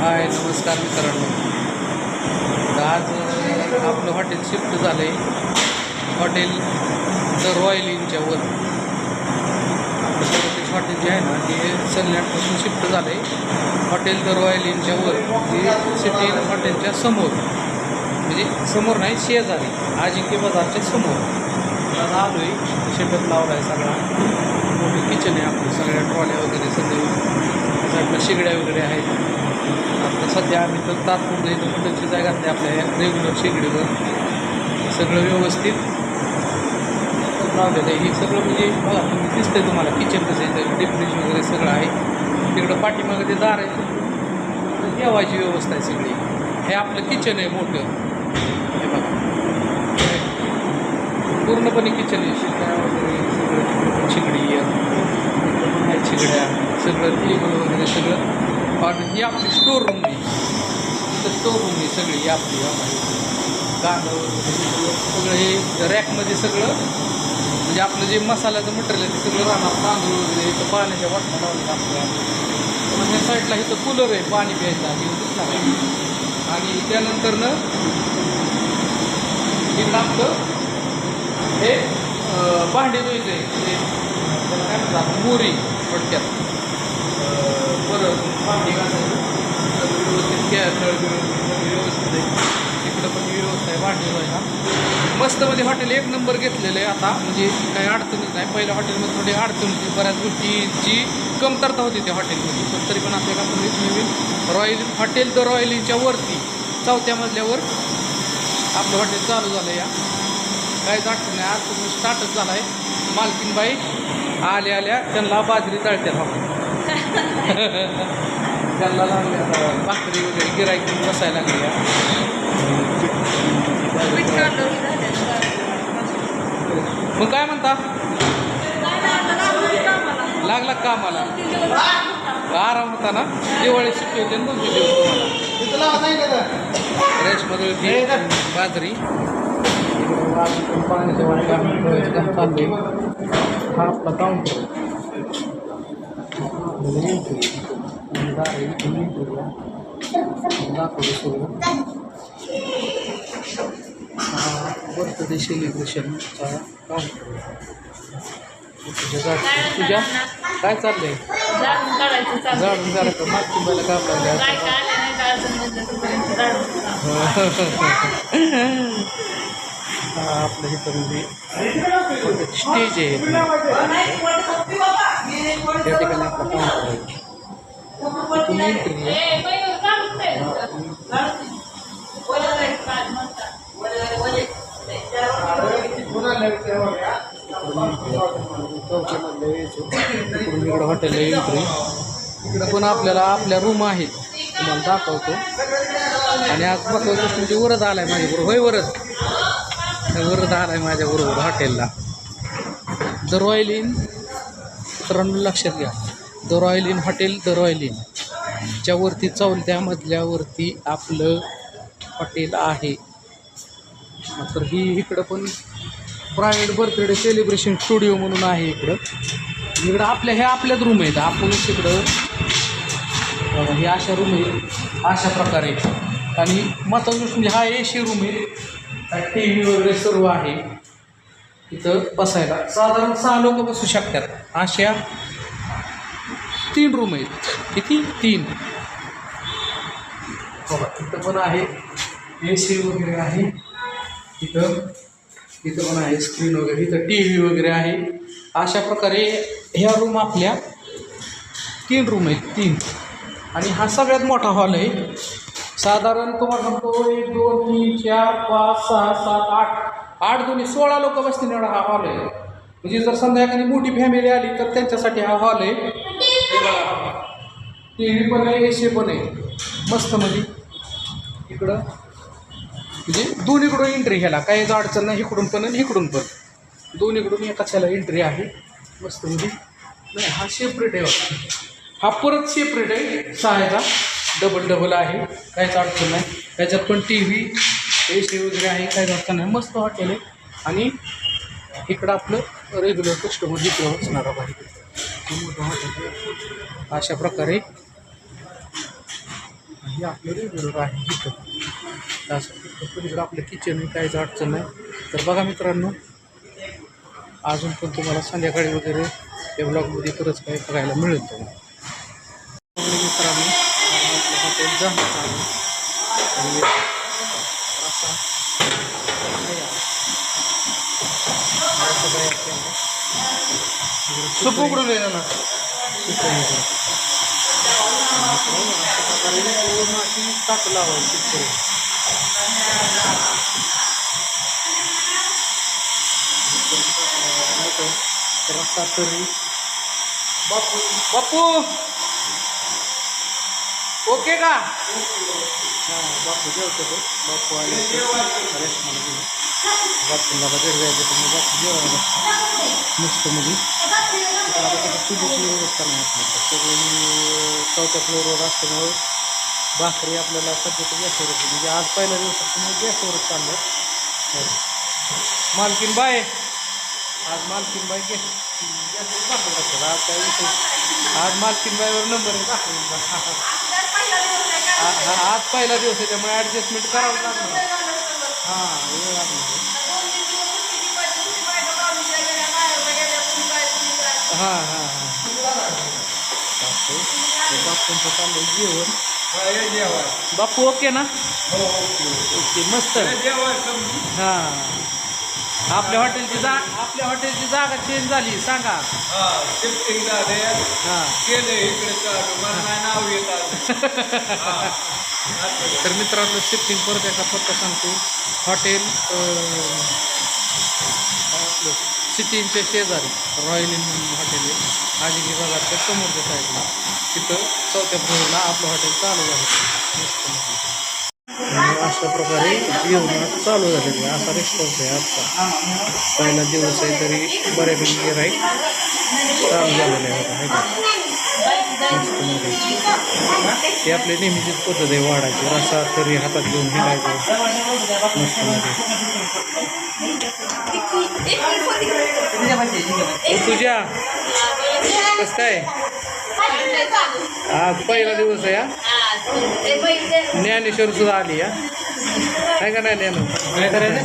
हाय नमस्कार मित्रांनो. आज आपलं हॉटेल शिफ्ट झालं आहे हॉटेल द रॉयल इनच्यावर आपलं सर्वतेज हॉटेल जे आहे ना ते सनलँडपासून शिफ्ट झालं आहे हॉटेल द रॉयल इनच्या ते जे सिटी हॉटेलच्या समोर. म्हणजे समोर नाही शेजारी. अजिंक्य बाजारच्या समोर. आज आलो आहे शेटअप लावला आहे सगळा. मोठी किचन आहे आपलं सगळ्या ट्रॉल्या वगैरे सगळे. साईडला शेगड्या वगैरे आहेत. आता सध्या आम्ही तर तात्पुरतं इथं कुठंची जागा घातली आपल्या रेग्युलर शेगडीवर. सगळं व्यवस्थित. लावलेलं आहे हे सगळं म्हणजे बघा तुम्ही दिसतंय तुम्हाला किचन कसं आहे डेकोरेशन वगैरे सगळं आहे. तिकडं पाठीमागं ते दार आहे. जेवायची व्यवस्था आहे सगळी. हे आपलं किचन आहे मोठं. हे बघा. पूर्णपणे किचन आहे. शिकड्या वगैरे सगळं तिकडं पण सगळं टेबल वगैरे सगळं. आणि ही आपली स्टोर रूम आहे. तर स्टोर रूम आहे सगळी आपली गाणं वगैरे सगळं हे रॅकमध्ये सगळं. म्हणजे आपलं जे मसाल्याचं मटेरियल आहे ते सगळं राहणार. तांदूळ वगैरे इथं पाण्याच्या वाटण्या लावल्या आपल्या मग ह्या साईडला इथं कूलर आहे पाणी प्यायचा हे दिसणार आहे. आणि त्यानंतर ना हे आपलं हे भांडे धुयचं आहे. ते काय म्हणतात? मोरी थोडक्यात अं, परत भांडी घासायचं सगळं व्यवस्थित गॅस नळ सगळं व्यवस्थित आहे तिकडं पण व्यवस्था आहे भांडी धुवायला मस्तमध्ये हॉटेल एक नंबर घेतलेलं आहे आता म्हणजे काही अडचणच नाही. पहिल्या हॉटेलमध्ये थोडी अडचण होती. बऱ्याच गोष्टीची कमतरता होती त्या हॉटेलमध्ये पण तरी पण आपल्याला एक नवीन रॉयल हॉटेल द रॉयल इनच्या वरती चौथ्या मजल्यावर आपलं हॉटेल चालू झालं या. काहीच अडचण नाही. आज तुम्ही स्टार्टच झाला आहे मालकीनबाई आल्या आल्या त्यांना बाजरी तळत्यात हो त्यांना लागल्या भाकरी वगैरे गिरायक बसायला लागल्या मग काय म्हणता? लागला कामाला आराम होता ना? दिवाळी सुट्टी होते ना दोन तीन दिवस तुम्हाला. रेशमध्ये होती बाजरी पाण्याच्या आहे हा आपला काउंटर. हा सेलिब्रेशनचा काउंटर तुझ्या काय चाललंय जाडून जाडं मागची मला काम लागलं. हा आपलं इथं म्हणजे स्टेज आहे? त्या ठिकाणी आपला काउंटर इकडं हॉटेल एंट्री इकडं पण आपल्याला आपल्या रूम आहेत तुम्हाला दाखवतो. आणि आज बघतो तुमची म्हणजे वरद आलाय माझ्याबरोबर. होय वरद वरद आलाय माझ्याबरोबर हॉटेलला. द रॉयल इन मित्रांनो लक्षात घ्या. The royal inn hotel the royal inn च्या चौथ्या मधल्यावरती आपलं हॉटेल आहे. तर ही इकडं पण प्रायव्हेट बर्थडे सेलिब्रेशन स्टुडिओ म्हणून आहे इकडं. इकडं आपल्या हे आपल्याच रूम आहेत. आपणच इकडं बघा, हे अशा रूम आहेत. अशा प्रकारे. आणि महत्वाची म्हणजे हा ए सी रूम आहे. टी व्ही वगैरे सर्व आहे. इथं बसायला. साधारण सहा लोक बसू शकतात. अशा तीन रूम आहेत. किती? तीन. बघा इथं पण आहे. ए सी वगैरे आहे. इथं इथं पण आहे स्क्रीन वगैरे. इथं टी व्ही वगैरे आहे. अशा प्रकारे ह्या रूम आपल्या तीन रूम आहेत तीन. आणि हा सगळ्यात मोठा हॉल आहे. साधारण तुम्हाला सांगतो एक दोन तीन चार पाच सहा सात आठ. आठ दोन्ही सोळा लोक बसतील एवढा हा हॉल आहे. म्हणजे जर संध्याकाळी मोठी फॅमिली आली तर त्यांच्यासाठी हा हॉल आहे. टी व्ही पण आहे ए सी पण आहे. मस्त म्हणजे. इकडं. म्हणजे दोन्हीकडून एंट्री ह्याला काहीच अडचण नाही इकडून पण आणि इकडून पण. दोन्हीकडून एकाच ह्याला एंट्री आहे. मस्त म्हणजे नाही हा सेपरेट आहे बघा. हा परत सेपरेट आहे. सहाचा डबल डबल आहे. काहीच अडचण नाही. त्याच्यात पण टी व्ही ए सी वगैरे आहे. काहीच अडचण नाही. मस्त हॉटेल आहे. आणि इकडं आपलं रेग्युलर कस्टमर जिथं असणार आहे. मोठं हॉटेल अशा प्रकारे हे आपलं रेग्युलर आहे इथं असं पलीकडं आपलं किचन काहीच अडचण नाही. तर बघा मित्रांनो अजून पण तुम्हाला संध्याकाळी वगैरे या ब्लॉगमध्ये खरंच काही बघायला मिळेल तुम्हाला मित्रांनो आपलं हॉटेल आणि. सूप उकडून येणार? ना सूप आणि अशा ताट लावायची पुढे. रस्ता तरी. बापू बापू! ओके का? हां बापू जेवतो तो. बापू आले रेशमाला गेले बापूला द्यायचं तर मग बापू जेवायला मस्त मध्ये चुलीची व्यवस्था नाही सगळं चौथ्या फ्लोअरवर असल्यामुळं भाकरी आपल्याला सध्या आहे. म्हणजे आज पहिल्या दिवसापासून गॅसवरच चाललं. मालकीन बाय आज मालकीन बाय गॅस आज काय विषय आज मालकीन बायवर नंबर आहे भाकरी. आज पहिला दिवस आहे, त्यामुळे ॲडजस्टमेंट करावं लागणार. हाँ लागणार हाँ हाँ हाँ. चालतंय. बापूंचं चाललंय जेवण. बापू ओके ना? ओके मस्त. हां. आपल्या हॉटेलची जा आपल्या हॉटेलची जागा चेंज झाली सांगा. शिफ्टिंग झाले. हां. केले इकडे नाव येतात तर मित्रांनो शिफ्टिंग परत एका पत्ता सांगतो. हॉटेल सिटींच्या शेजारी रॉयल इन हॉटेल आहे आजिनी समोरच्या साईडला तिथं चौथ्या फ्लोअरला आपलं हॉटेल चालू झालं. आणि अशा प्रकारे जेवण चालू झालेलं आहे. असा रिस्पॉन्स आहे आजचा. पहिला दिवस आहे तरी बऱ्यापैकी गिराईक चालू झालेलं आहे. ते आपली नेहमीचीच पद्धत आहे वाढायची. रसा तरी हातात घेऊन हिंडायचं ओ तुझ्या? कसं काय? आज पहिला दिवस आहे हा? ज्ञानेश्वर सुद्धा आली हा? काय का नाही ज्ञान काय करायचं